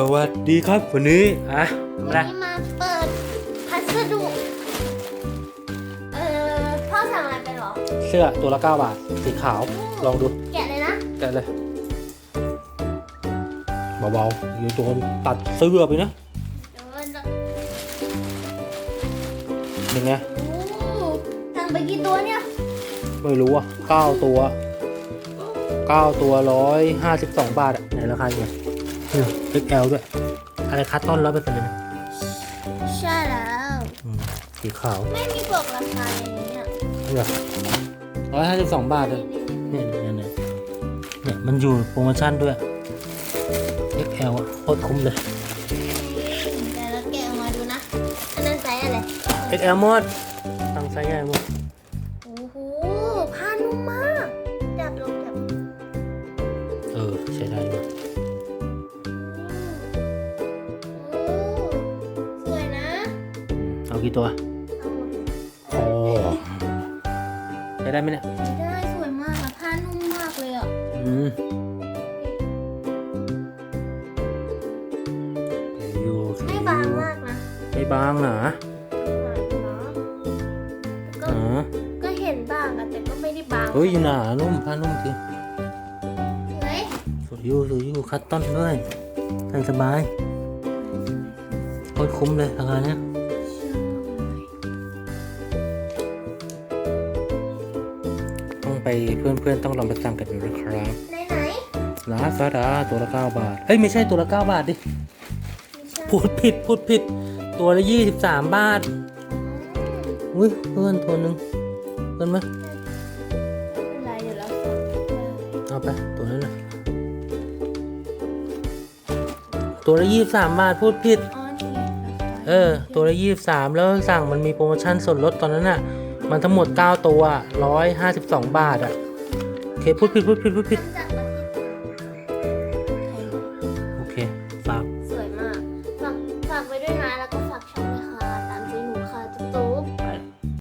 สวัสดีครับวันนี้อะทำอะไรวันนี้มาเปิดพัสดุ เอ่อพ่อสั่งอะไรไปเหรอ เสื้อตัวละ 9 บาท สีขาว ลองดู แกะเลยนะ แกะเลย เบาๆอยู่โดนตัดเสื้อไปนะเดี๋ยวมันจะเป็นไงโอ้สั่งไปกี่ตัวเนี่ย ไม่รู้อะ9ตัว 9 ตัว 152 บาทอะไหนราคาเนี่ย เนี่ย XL ด้วย อะไรคัตตอนร้อยเปอร์เซ็นต์เลยนะใช่แล้ว อืมสีขาวไม่มีบอกราคาในนี้อะเนี่ยร้อยห้าสิบสองบาทเลยนี่เนี่ยเนี่ยเนี่ยเนี่ยมันอยู่โปรโมชั่นด้วย XL อะโคตรคุ้มเลยๆแต่เราแกะออกมาดูนะ อันนั้นไซส์อะไร XL หมดตั้งไซส์ใหญ่หมดโอ้โหผ้านุ่มมาก จับลงจับ เออ ใช้ได้ด้วย เอากี่ตัวเอาหมดโอ้ใช้ได้ไหมเนี่ยได้สวยมากอะผ้านุ่มมากเลยอะอืมอยู่ไม่บางมากนะไม่บางหนาก็หนาก็เห็นบ้างอะแต่ก็ไม่ได้บางเฮ้ยหนานุ่มผ้านุ่มจริงสวยสวยอยู่สวยอยู่คัตตอนด้วยใส่สบายโคตรคุ้มเลยราคาเนี้ย ไปเพื่อนๆต้องลองไปสั่งกันดูนะครับไหนไหนลาซาด้าตัวละ9บาทเฮ้ยไม่ใช่ตัวละ9บาทดิไม่ใช่พูดผิดพูดผิด ตัวละ 23 บาทอุ้ยเพื่อนตัวหนึ่งเพื่อนไหมไม่เป็นไรเดี๋ยวเราสั่งเอาไปตัวนั้นนะตัวละ 23 บาทพูดผิดอ๋อนี่ไงเออ ตัวละ 23 แล้วสั่งมันมีโปรโมชั่นส่วนลดตอนนั้นน่ะ มันทั้งหมด 9 ตัว 152 บาทอะโอเคพูดผิดพูดผิดพูดผิดจากประเทศโอเคฝาก สวยมาก ฝากฝากไว้ด้วยนะแล้วก็